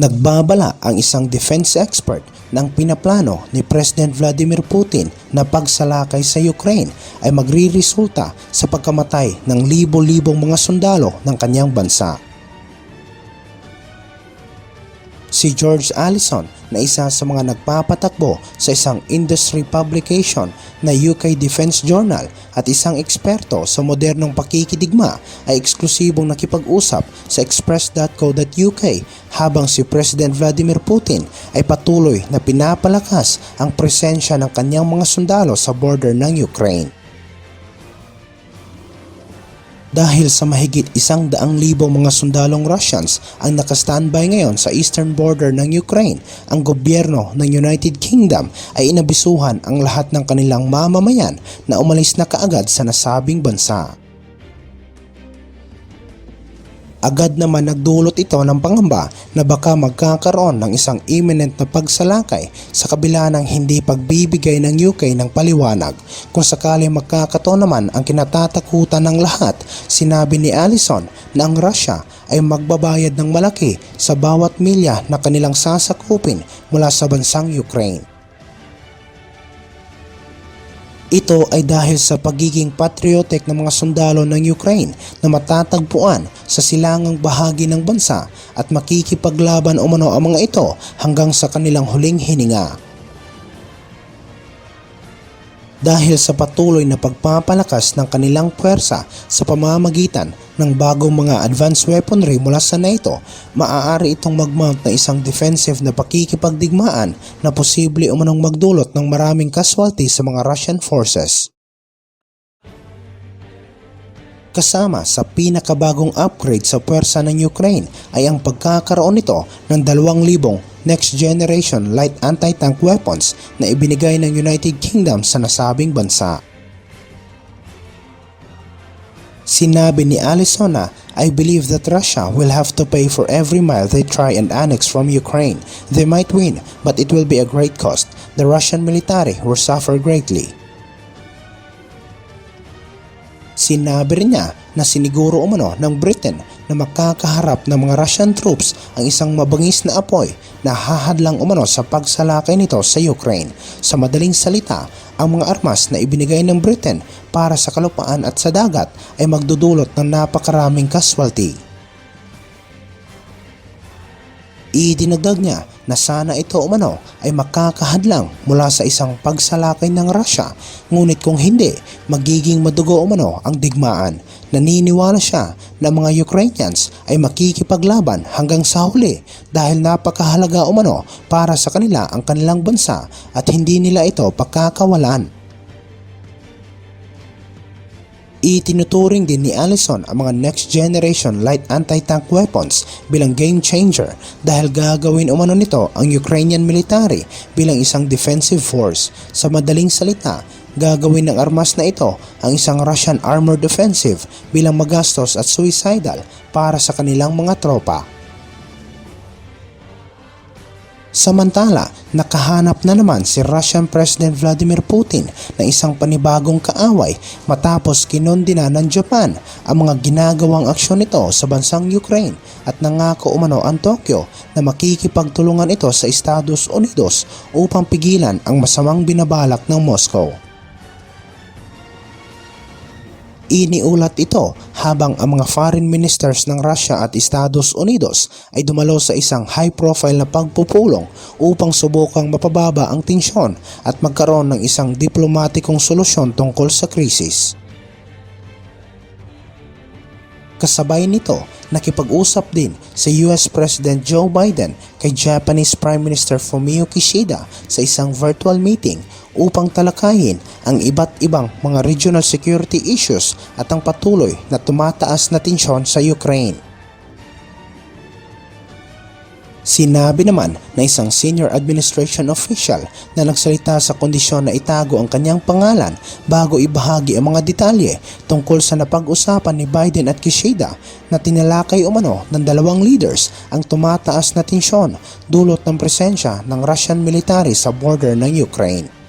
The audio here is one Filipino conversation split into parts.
Nagbabala ang isang defense expert ng pinaplano ni President Vladimir Putin na pagsalakay sa Ukraine ay magriresulta sa pagkamatay ng libo-libong mga sundalo ng kanyang bansa. Si George Allison na isa sa mga nagpapatakbo sa isang industry publication na UK Defense Journal at isang eksperto sa modernong pakikidigma ay eksklusibong nakipag-usap sa express.co.uk habang si President Vladimir Putin ay patuloy na pinapalakas ang presensya ng kanyang mga sundalo sa border ng Ukraine. Dahil sa mahigit isang daang libong mga sundalong Russians ang nakastandby ngayon sa eastern border ng Ukraine, ang gobyerno ng United Kingdom ay inabisuhan ang lahat ng kanilang mamamayan na umalis na kaagad sa nasabing bansa. Agad naman nagdulot ito ng pangamba na baka magkakaroon ng isang imminent na pagsalakay sa kabila ng hindi pagbibigay ng UK ng paliwanag. Kung sakali magkakataon naman ang kinatatakutan ng lahat, sinabi ni Allison na ang Russia ay magbabayad ng malaki sa bawat milya na kanilang sasakupin mula sa bansang Ukraine. Ito ay dahil sa pagiging patriotic ng mga sundalo ng Ukraine na matatagpuan sa silangang bahagi ng bansa at makikipaglaban umano ang mga ito hanggang sa kanilang huling hininga. Dahil sa patuloy na pagpapalakas ng kanilang puwersa sa pamamagitan ng bagong mga advanced weaponry mula sa NATO, maaari itong magmount na isang defensive na pakikipagdigmaan na posible umanong magdulot ng maraming casualty sa mga Russian forces. Kasama sa pinakabagong upgrade sa puwersa ng Ukraine ay ang pagkakaroon nito ng 2,000 next generation light anti-tank weapons na ibinigay ng United Kingdom sa nasabing bansa. Sinabi ni Allison na, I believe that Russia will have to pay for every mile they try and annex from Ukraine. They might win, but it will be a great cost. The Russian military will suffer greatly. Sinabi rin niya na siniguro umano ng Britain na makakaharap ng mga Russian troops ang isang mabangis na apoy na hahadlang umano sa pagsalakay nito sa Ukraine. Sa madaling salita, ang mga armas na ibinigay ng Britain para sa kalupaan at sa dagat ay magdudulot ng napakaraming casualty. Idinagdag niya na sana ito umano ay makakahadlang mula sa isang pagsalakay ng Russia ngunit kung hindi, magiging madugo umano ang digmaan. Naniniwala siya na mga Ukrainians ay makikipaglaban hanggang sa huli dahil napakahalaga umano para sa kanila ang kanilang bansa at hindi nila ito pagkakawalan. Itinuturing din ni Allison ang mga next generation light anti-tank weapons bilang game changer dahil gagawin umano nito ang Ukrainian military bilang isang defensive force. Sa madaling salita, gagawin ng armas na ito ang isang Russian armored offensive bilang magastos at suicidal para sa kanilang mga tropa. Samantala, nakahanap na naman si Russian President Vladimir Putin ng isang panibagong kaaway matapos kinondina ng Japan ang mga ginagawang aksyon nito sa bansang Ukraine at nangako umano ang Tokyo na makikipagtulungan ito sa Estados Unidos upang pigilan ang masamang binabalak ng Moscow. Iniulat ito habang ang mga foreign ministers ng Russia at Estados Unidos ay dumalo sa isang high-profile na pagpupulong upang subukang mapababa ang tensyon at magkaroon ng isang diplomatikong solusyon tungkol sa krisis. Kasabay nito, nakipag-usap din si US President Joe Biden kay Japanese Prime Minister Fumio Kishida sa isang virtual meeting upang talakayin ang iba't ibang mga regional security issues at ang patuloy na tumataas na tensyon sa Ukraine. Sinabi naman na isang senior administration official na nagsalita sa kondisyon na itago ang kanyang pangalan bago ibahagi ang mga detalye tungkol sa napag-usapan ni Biden at Kishida na tinalakay umano ng dalawang leaders ang tumataas na tensyon dulot ng presensya ng Russian military sa border ng Ukraine.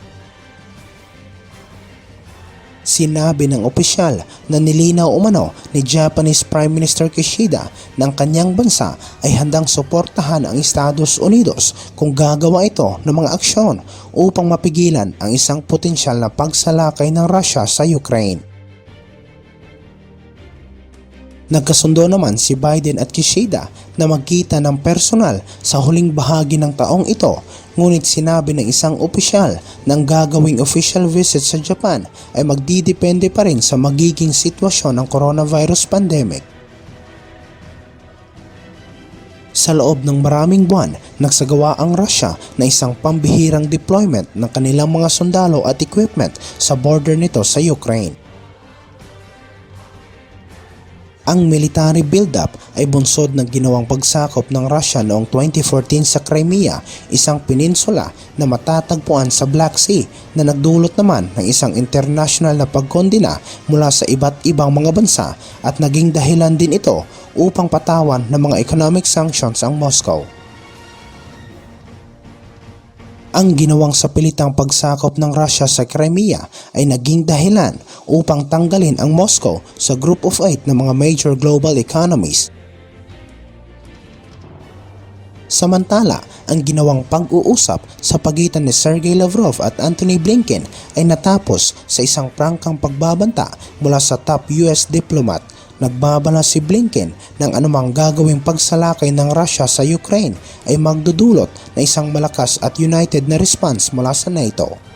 Sinabi ng opisyal na nilinaw umano ni Japanese Prime Minister Kishida ng kanyang bansa ay handang suportahan ang Estados Unidos kung gagawa ito ng mga aksyon upang mapigilan ang isang potensyal na pagsalakay ng Russia sa Ukraine. Nagkasundo naman si Biden at Kishida na magkita ng personal sa huling bahagi ng taong ito ngunit sinabi ng isang opisyal na ang gagawing official visit sa Japan ay magdidepende pa rin sa magiging sitwasyon ng coronavirus pandemic. Sa loob ng maraming buwan, nagsagawa ang Russia na isang pambihirang deployment ng kanilang mga sundalo at equipment sa border nito sa Ukraine. Ang military buildup ay bunsod ng ginawang pagsakop ng Russia noong 2014 sa Crimea, isang peninsula na matatagpuan sa Black Sea na nagdulot naman ng isang international na pagkondina mula sa iba't ibang mga bansa at naging dahilan din ito upang patawan ng mga economic sanctions ang Moscow. Ang ginawang sapilitang pagsakop ng Russia sa Crimea ay naging dahilan upang tanggalin ang Moscow sa Group of Eight ng mga major global economies. Samantala, ang ginawang pag-uusap sa pagitan ni Sergey Lavrov at Antony Blinken ay natapos sa isang prangkang pagbabanta mula sa top US diplomat Nagbabala si Blinken ng anumang gagawing pagsalakay ng Russia sa Ukraine ay magdudulot na isang malakas at united na response mula sa NATO.